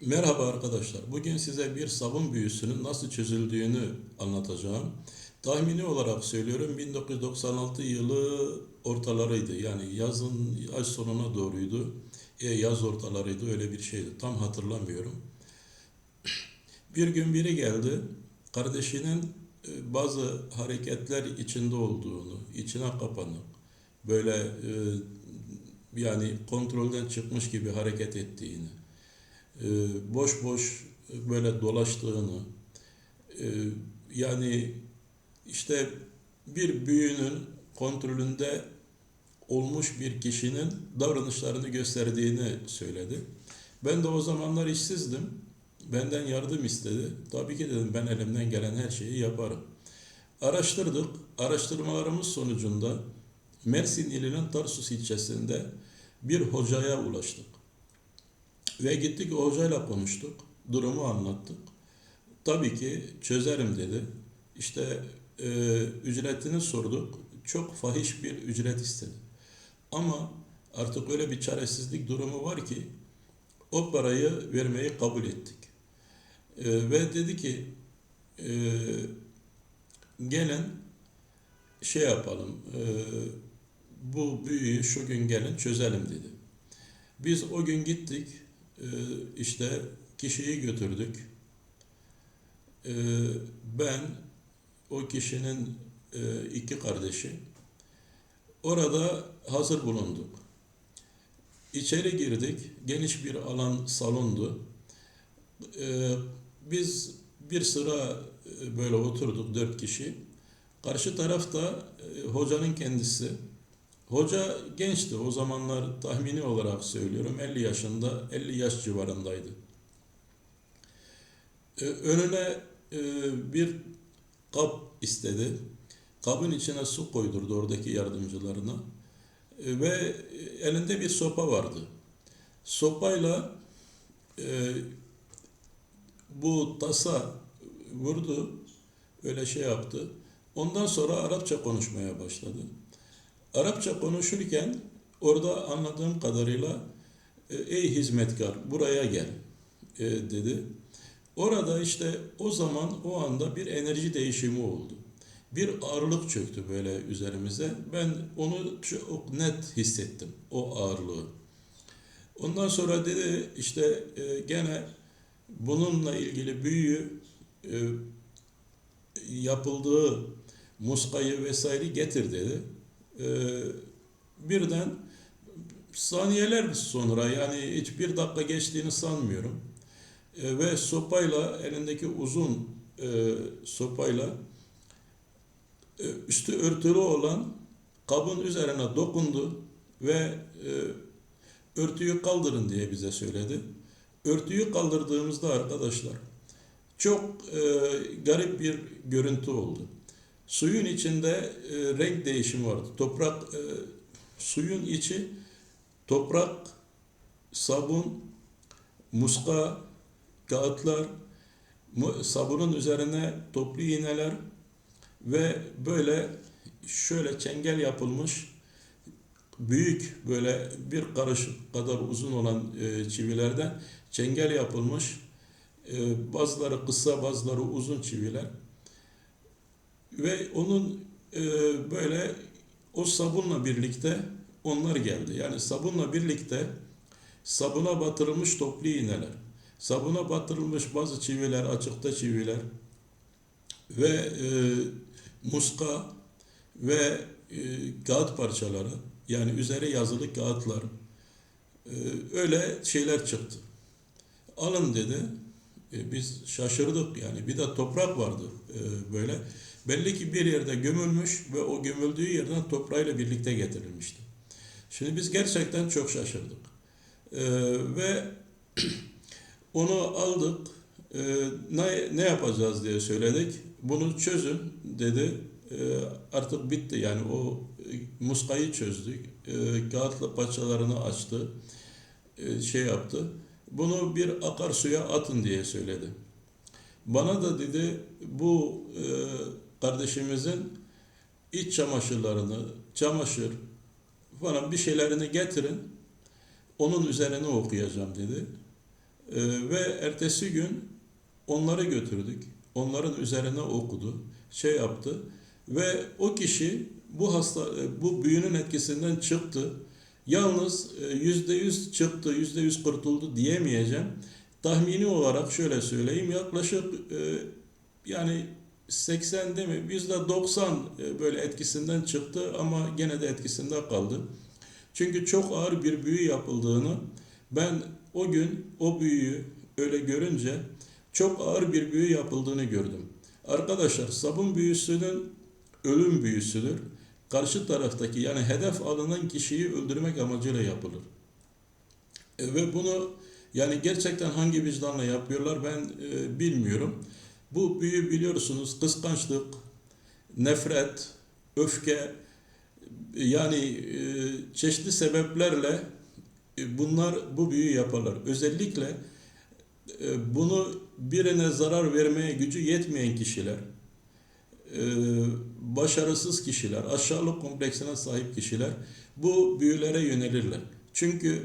Merhaba arkadaşlar. Bugün size bir sabun büyüsünün nasıl çözüldüğünü anlatacağım. Tahmini olarak söylüyorum 1996 yılı ortalarıydı. Yani yazın yaz sonuna doğruydu. E, yaz ortalarıydı öyle bir şeydi. Tam hatırlamıyorum. Bir gün biri geldi. Kardeşinin e, bazı hareketler içinde olduğunu, içine kapanık, böyle e, yani kontrolden çıkmış gibi hareket ettiğini, boş boş böyle dolaştığını, e, yani işte bir büyünün kontrolünde olmuş bir kişinin davranışlarını gösterdiğini söyledi. Ben de o zamanlar işsizdim. Benden yardım istedi. Tabii ki dedim ben elimden gelen her şeyi yaparım. Araştırdık. Araştırmalarımız sonucunda Mersin ilinin Tarsus ilçesinde bir hocaya ulaştık. Ve gittik o hocayla konuştuk. Durumu anlattık. Tabii ki çözerim dedi. İşte e, ücretini sorduk. Çok fahiş bir ücret istedi. Ama artık öyle bir çaresizlik durumu var ki o parayı vermeyi kabul ettik. E, ve dedi ki e, gelin şey yapalım e, bu büyüyü şu gün gelin çözelim dedi. Biz o gün gittik işte kişiyi götürdük. E, ben o kişinin e, iki kardeşi orada hazır bulunduk. İçeri girdik. Geniş bir alan salondu. E, biz bir sıra e, böyle oturduk dört kişi. Karşı tarafta e, hocanın kendisi. Hoca gençti. O zamanlar tahmini olarak söylüyorum 50 yaşında, 50 yaş civarındaydı. E, önüne e, bir kap istedi. Kabın içine su koydurdu oradaki yardımcılarına. E, ve elinde bir sopa vardı. Sopayla e, bu tasa vurdu. Öyle şey yaptı. Ondan sonra Arapça konuşmaya başladı. Arapça konuşurken orada anladığım kadarıyla e, ey hizmetkar buraya gel e, dedi. Orada işte o zaman o anda bir enerji değişimi oldu. Bir ağırlık çöktü böyle üzerimize. Ben onu çok net hissettim o ağırlığı. Ondan sonra dedi işte e, gene bununla ilgili büyü yapıldığı muskayı vesaire getir dedi e, birden saniyeler sonra yani hiç bir dakika geçtiğini sanmıyorum. E, ve sopayla elindeki uzun e, sopayla e, üstü örtülü olan kabın üzerine dokundu ve e, örtüyü kaldırın diye bize söyledi. Örtüyü kaldırdığımızda arkadaşlar çok e, garip bir görüntü oldu. Suyun içinde e, renk değişimi vardı. Toprak, e, suyun içi toprak, sabun, muska, kağıtlar, sabunun üzerine toplu iğneler ve böyle şöyle çengel yapılmış büyük böyle bir karış kadar uzun olan e, çivilerden çengel yapılmış e, bazıları kısa bazıları uzun çiviler ve onun e, böyle o sabunla birlikte onlar geldi. Yani sabunla birlikte sabuna batırılmış toplu iğneler, sabuna batırılmış bazı çiviler, açıkta çiviler ve e, muska ve e, kağıt parçaları yani üzeri yazılı kağıtlar e, öyle şeyler çıktı. Alın dedi. E, biz şaşırdık yani. Bir de toprak vardı e, böyle. Belli ki bir yerde gömülmüş ve o gömüldüğü yerden toprağıyla birlikte getirilmişti. Şimdi biz gerçekten çok şaşırdık. Ee, ve onu aldık. Ee, ne, ne yapacağız diye söyledik. Bunu çözün dedi. Ee, artık bitti yani o e, muskayı çözdük. Ee, kağıtlı parçalarını açtı. Ee, şey yaptı. Bunu bir akarsuya atın diye söyledi. Bana da dedi bu e, kardeşimizin iç çamaşırlarını, çamaşır falan bir şeylerini getirin. Onun üzerine okuyacağım dedi. E, ve ertesi gün onları götürdük. Onların üzerine okudu, şey yaptı ve o kişi bu hasta e, bu büyünün etkisinden çıktı. Yalnız e, yüzde yüz çıktı, yüzde yüz kurtuldu diyemeyeceğim. Tahmini olarak şöyle söyleyeyim, yaklaşık e, yani 80 değil mi? Yüzde 90 e, böyle etkisinden çıktı ama gene de etkisinde kaldı. Çünkü çok ağır bir büyü yapıldığını ben o gün o büyüyü öyle görünce çok ağır bir büyü yapıldığını gördüm. Arkadaşlar sabun büyüsünün ölüm büyüsüdür. Karşı taraftaki yani hedef alınan kişiyi öldürmek amacıyla yapılır. E, ve bunu yani gerçekten hangi vicdanla yapıyorlar ben e, bilmiyorum. Bu büyü biliyorsunuz kıskançlık, nefret, öfke yani e, çeşitli sebeplerle e, bunlar bu büyüyü yaparlar. Özellikle e, bunu birine zarar vermeye gücü yetmeyen kişiler, başarısız kişiler, aşağılık kompleksine sahip kişiler bu büyülere yönelirler. Çünkü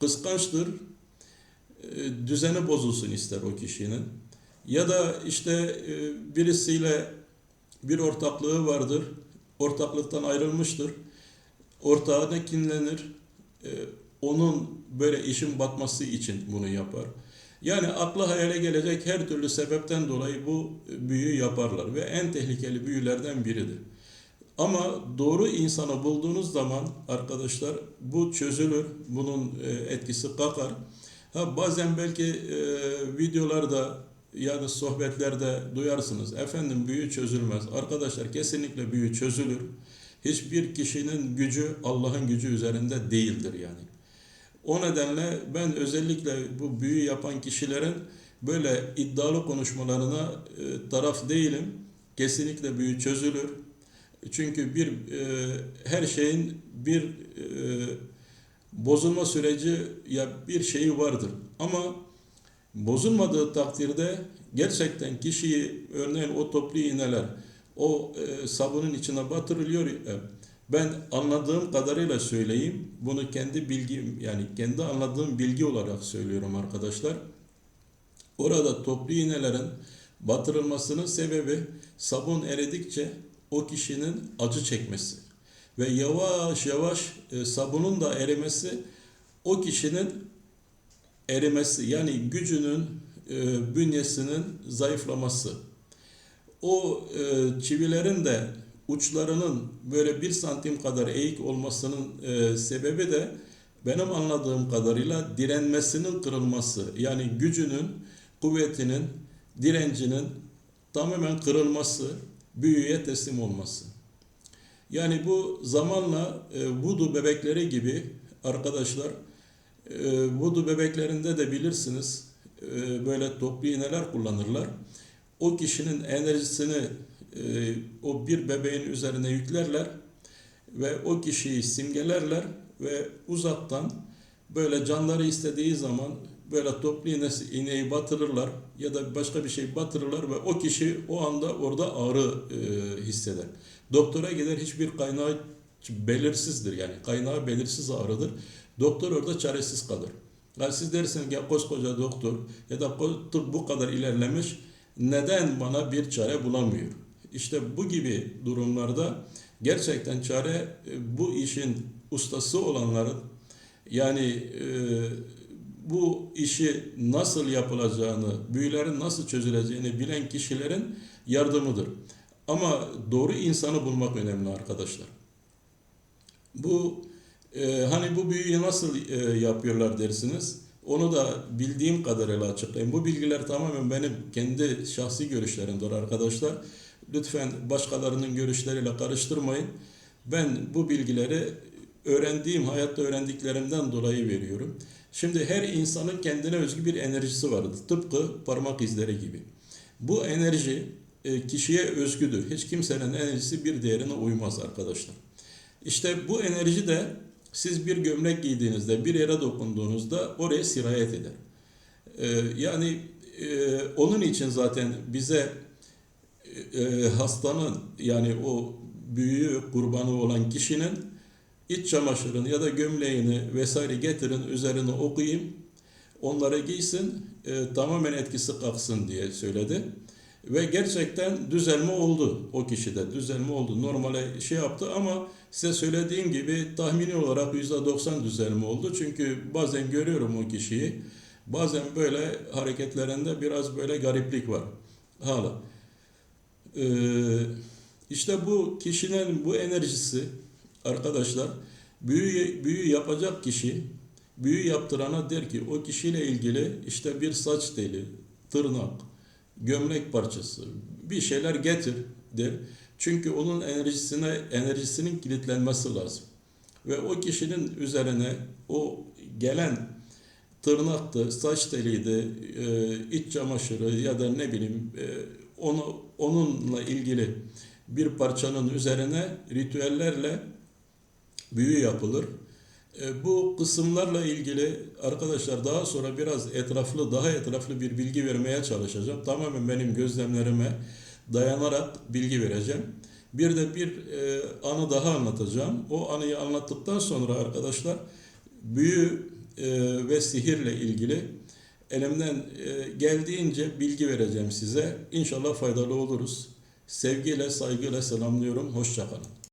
kıskançtır, düzeni bozulsun ister o kişinin. Ya da işte e, birisiyle bir ortaklığı vardır, ortaklıktan ayrılmıştır. Ortağı da kinlenir, e, onun böyle işin batması için bunu yapar. Yani akla hayale gelecek her türlü sebepten dolayı bu büyüyü yaparlar ve en tehlikeli büyülerden biridir. Ama doğru insanı bulduğunuz zaman arkadaşlar bu çözülür, bunun e, etkisi kalkar. Ha bazen belki e, videolarda ya da sohbetlerde duyarsınız. Efendim büyü çözülmez. Arkadaşlar kesinlikle büyü çözülür. Hiçbir kişinin gücü Allah'ın gücü üzerinde değildir yani. O nedenle ben özellikle bu büyü yapan kişilerin böyle iddialı konuşmalarına e, taraf değilim. Kesinlikle büyü çözülür. Çünkü bir e, her şeyin bir e, bozulma süreci ya bir şeyi vardır. Ama bozulmadığı takdirde gerçekten kişiyi örneğin o toplu iğneler o e, sabunun içine batırılıyor. Ben anladığım kadarıyla söyleyeyim. Bunu kendi bilgim yani kendi anladığım bilgi olarak söylüyorum arkadaşlar. Orada toplu iğnelerin batırılmasının sebebi sabun eridikçe o kişinin acı çekmesi ve yavaş yavaş e, sabunun da erimesi o kişinin erimesi yani gücünün e, bünyesinin zayıflaması. O e, çivilerin de uçlarının böyle bir santim kadar eğik olmasının e, sebebi de benim anladığım kadarıyla direnmesinin kırılması. Yani gücünün, kuvvetinin, direncinin tamamen kırılması, büyüye teslim olması. Yani bu zamanla e, vudu bebekleri gibi arkadaşlar e, vudu bebeklerinde de bilirsiniz e, böyle toplu iğneler kullanırlar. O kişinin enerjisini e, o bir bebeğin üzerine yüklerler ve o kişiyi simgelerler ve uzaktan böyle canları istediği zaman böyle toplu iğnesi, iğneyi batırırlar ya da başka bir şey batırırlar ve o kişi o anda orada ağrı e, hisseder. Doktora gider hiçbir kaynağı belirsizdir yani kaynağı belirsiz ağrıdır. Doktor orada çaresiz kalır. Yani siz dersiniz ya koskoca doktor ya da tıp bu kadar ilerlemiş neden bana bir çare bulamıyor? İşte bu gibi durumlarda gerçekten çare e, bu işin ustası olanların yani e, bu işi nasıl yapılacağını, büyülerin nasıl çözüleceğini bilen kişilerin yardımıdır. Ama doğru insanı bulmak önemli arkadaşlar. Bu e, hani bu büyüyü nasıl e, yapıyorlar dersiniz. Onu da bildiğim kadarıyla açıklayayım. Bu bilgiler tamamen benim kendi şahsi görüşlerimdir arkadaşlar. Lütfen başkalarının görüşleriyle karıştırmayın. Ben bu bilgileri öğrendiğim, hayatta öğrendiklerimden dolayı veriyorum. Şimdi her insanın kendine özgü bir enerjisi vardır. Tıpkı parmak izleri gibi. Bu enerji e, kişiye özgüdür. Hiç kimsenin enerjisi bir diğerine uymaz arkadaşlar. İşte bu enerji de siz bir gömlek giydiğinizde, bir yere dokunduğunuzda oraya sirayet eder. E, yani e, onun için zaten bize hastanın yani o büyüğü kurbanı olan kişinin iç çamaşırını ya da gömleğini vesaire getirin üzerine okuyayım. onları giysin, e, tamamen etkisi kalksın diye söyledi. Ve gerçekten düzelme oldu o kişide. Düzelme oldu. Normale şey yaptı ama size söylediğim gibi tahmini olarak %90 düzelme oldu. Çünkü bazen görüyorum o kişiyi. Bazen böyle hareketlerinde biraz böyle gariplik var. Hala. Ee, işte bu kişinin bu enerjisi arkadaşlar büyü, büyü yapacak kişi büyü yaptırana der ki o kişiyle ilgili işte bir saç teli, tırnak, gömlek parçası bir şeyler getir der. Çünkü onun enerjisine enerjisinin kilitlenmesi lazım. Ve o kişinin üzerine o gelen tırnaktı, saç teliydi, e, iç çamaşırı ya da ne bileyim e, onu onunla ilgili bir parçanın üzerine ritüellerle büyü yapılır. E, Bu kısımlarla ilgili arkadaşlar daha sonra biraz etraflı, daha etraflı bir bilgi vermeye çalışacağım. Tamamen benim gözlemlerime dayanarak bilgi vereceğim. Bir de bir e, anı daha anlatacağım. O anıyı anlattıktan sonra arkadaşlar büyü e, ve sihirle ilgili elimden geldiğince bilgi vereceğim size. İnşallah faydalı oluruz. Sevgiyle, saygıyla selamlıyorum. Hoşçakalın.